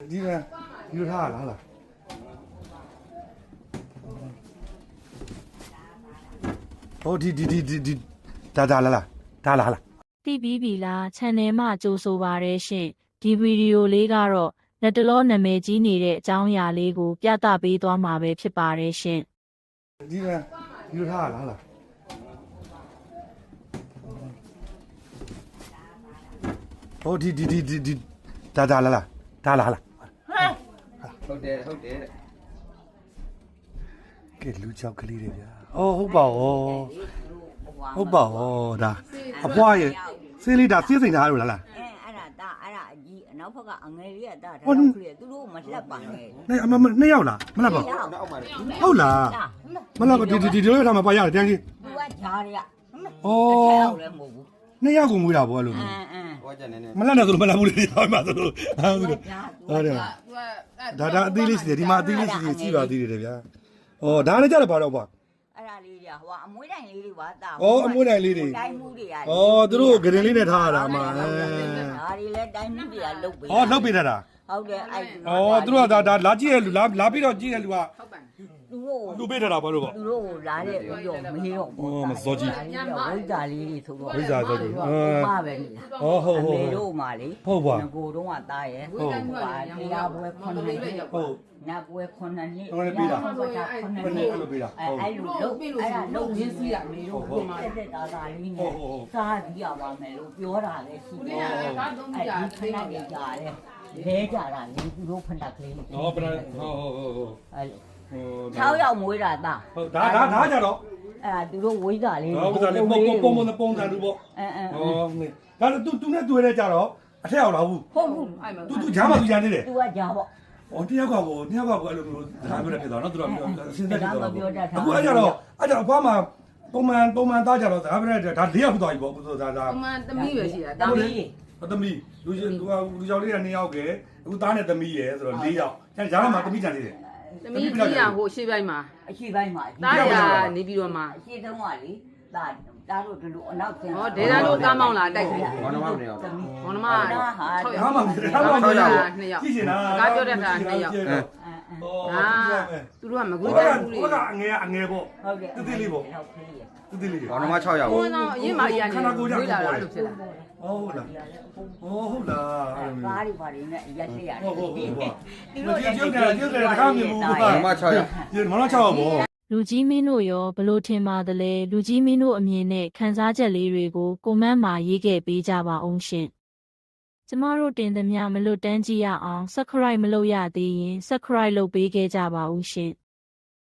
ဒီကယူထားလားလားဟိုဒီဒီဒီဒီဒီဒါဒါလားလားဒါလားလားသိပြီးပြီလား channel မှာကြိုဆိုပါရရှင်ဒီဗီဒီယိုလေးကတော့လက်တလောနာမည်ကြီးနေတဲ့အကြောင်းအရာလေးကို ပြသပေးသွားမှာပဲဖြစ်ပါတယ်ရှင်ဒီကယူထားလားလားဟိုဒီဒီဒီဒီဒီဒါဒါလားလားဒါလားလား ဟုတ်တယ်ဟုတ်တယ်တဲ့ကဲလူချောက်ကလေးတွေဗျာအော်ဟုတ်ပါဩဟုတ်ပါဩဒါအဖွားရဲ့စေးလေးဒါစေးစိန်ထားလို့လားလားအဲအဲ့ဒါဒါအဲ့ဒါအကြီးအနောက်ဘက်ကအငယ်လေးကဒါဟိုဒါတော့ခရီးသူတို့မလှက်ပါနဲ့နေအမမနှစ်ယောက်လားမလားပါနောက်မှာလေဟုတ်လားမလားပါဒီဒီဒီလိုထားမှာပါရတယ်တန်းကြီးသူကဂျားတွေကဩအောက်လည်းမဟုတ်ဘူး နှစ်ယောက်ကိုမွေးတာပေါ့အဲ့လိုအမျိုးင်းအင်းဟောကြနေနေမလားနဲ့ဆိုလို့မလားဘူးလေဟောမှာဆိုလို့ဟာဆိုလို့ဂျားဟုတ်တယ်ဒါဒါအသေးလေးရှိတယ်ဒီမှာအသေးလေးရှိတယ်ကြည့်ပါသေးတယ်ဗျာဩဒါလည်းကြတယ်ပါတော့ပါအဲ့ဒါလေးတွေကဟိုအမွေးတိုင်လေးတွေပါတာဩအမွေးတိုင်လေးတွေတိုင်းမှုတွေကဩသူတို့ဂရင်လေးနဲ့ထားရတာမှာဒါတွေလည်းတိုင်းမှုတွေကလုတ်ပေးဩလောက်ပေးတတ်တာဟုတ်တယ်အဲ့ဩသူတို့ကဒါဒါလာကြည့်ရလူလာလာပြီးတော့ကြည့်ရလူကသူတို့ လူပေးတတ်တာဘာလို့ပေါ့ သူတို့ကိုလာတဲ့ပြီးတော့မေးတော့ဩမစောကြီးဝိဇ္ဇာလေးတွေဆိုတော့ဝိဇ္ဇာဆိုကြီးဟဟမ်မပဲနေလားဩဟုတ်ဟုတ်အမေဟုတ် တို့မှလေဟုတ်ပါ ငကိုတော့ကတားရဲ့ဟုတ် ပါတရားပွဲခွန်နေတယ်ဟုတ်နတ်ပွဲခွန်နှစ်နှစ်ဟုတ်တယ်ပြီးတာခွန်ဘတာခွန်နှစ်ဘယ်နဲ့နှစ်အဲ့လိုပေးတာအဲဟုတ် အဲ့လိုလုံးအဲ့ဒါလုံးရင်းစီးရမေတို့ဟုတ်ကိုတက်တက်တာတာလေးဟုတ်နဲ့ဟုတ်ဟုတ် စားပြီးရပါမယ်လို့ပြောတာလည်းရှိတယ်အဲ့ဒီခဏနေကြတယ်လဲကြတာလေသူတို့ဖဏကလေးဟောပရဟုတ်ဟုတ်ဟုတ်ဟုတ်အဲ့လို ဟို 6ယောက်မွေးတာတာ ဟုတ်ဒါဒါဒါကြတော့ အဲ့ဒါသူတို့ဝိဇ္ဇာလေး ဟောပစားလေးပုံပုံပုံပုံစံလူပေါ့ အဲအဲ ဟောဒါတော့ तू तू နဲ့တွေ့တဲ့ကြတော့အထက်အောင်လာဘူး ဟုတ်ဘူး तू तू ဂျားမှ तू ဂျားနေတယ် သူကကြာပေါ့ ။အော်တယောက်ကကိုတယောက်ကကိုအဲ့လိုမျိုးဒါမျိုးလည်းဖြစ်သွားတော့သူတို့အစင်းသက်ဖြစ်သွား ဒါမှမပြောတတ်တာ အခုအဲ့ကြတော့အဲ့ကြအဖွားမှာပုံမှန်ပုံမှန်သားကြတော့ဒါပဲဒါ၄ယောက်ဖြစ်သွားပြီပေါ့သူဒါဒါ အမှန်သမီးပဲရှိတာ တမီး သမီးလူလူလူကြောင်လေးက2ယောက်ကအခုသားနဲ့သမီးရယ်ဆိုတော့၄ယောက်ကျန်ဂျားမှာသမီးကြံနေတယ် သမီးကြီးရဟိုရှေ့ပိုင်းမှာအရှိပိုင်းမှာတားရနေပြီးတော့မှအရှိတုံးကလေဒါဒါတို့ဒီလိုအနောက်ကျင်ဟောဒေတာတို့ကားမောင်းလာတိုက်တယ်ဘောနမမနေအောင်သမီးမောင်နှမဟာ6။ဟာမှဟာမှ6ကြယောည့်က်2ယောက်ကြည့်နေတာကားပြောတတ်တာ2ယောက်အဲအဲ။အော် ဟာကြည့်ရမယ်သူတို့ကမကွေး။ဟိုတိုကင်ဘူးလေဟိုကအငယ်အငယ်ပေါ့ဟုတ်ကဲ့တိတိလေးပေါ့ဟုတ်ကဲ့တိတိလေးဘောနမ6ရောက်ဘုန်းတော်အရင်မှအရင်နေဝေးလာတာလို့ဖြစ်လာ။ဟုတ်လား။ဟုတ်လားအဲ့လိုကားမျိုးတွေဘာတွေနဲ့ရက်လက်ရတယ်ဟုတ်ဟုတ်ဟုတ်ဟုတ်သူတို့ကျုပ်ကကျုပ်ကတခါမြင်ဘူးဘောနမ6ရောက်ဒီမနော6ရောက်ပေါ့လူကြီးမင်းတို့ရောဘလို့ထင်ပါသလဲလူကြီးမင်းတို့အမြင်နဲ့ခန်းစားချက်လေးတွေကိုကွန်မန့်မှာရေးခဲ့ပေးကြပါအောင်ရှင် ကျမတို့တင်သမျှမလွတ်တမ်းကြည့်ရအောင် subscribe မလုပ်ရသေးရင် subscribe လုပ်ပေးခဲ့ကြပါဦးရှင်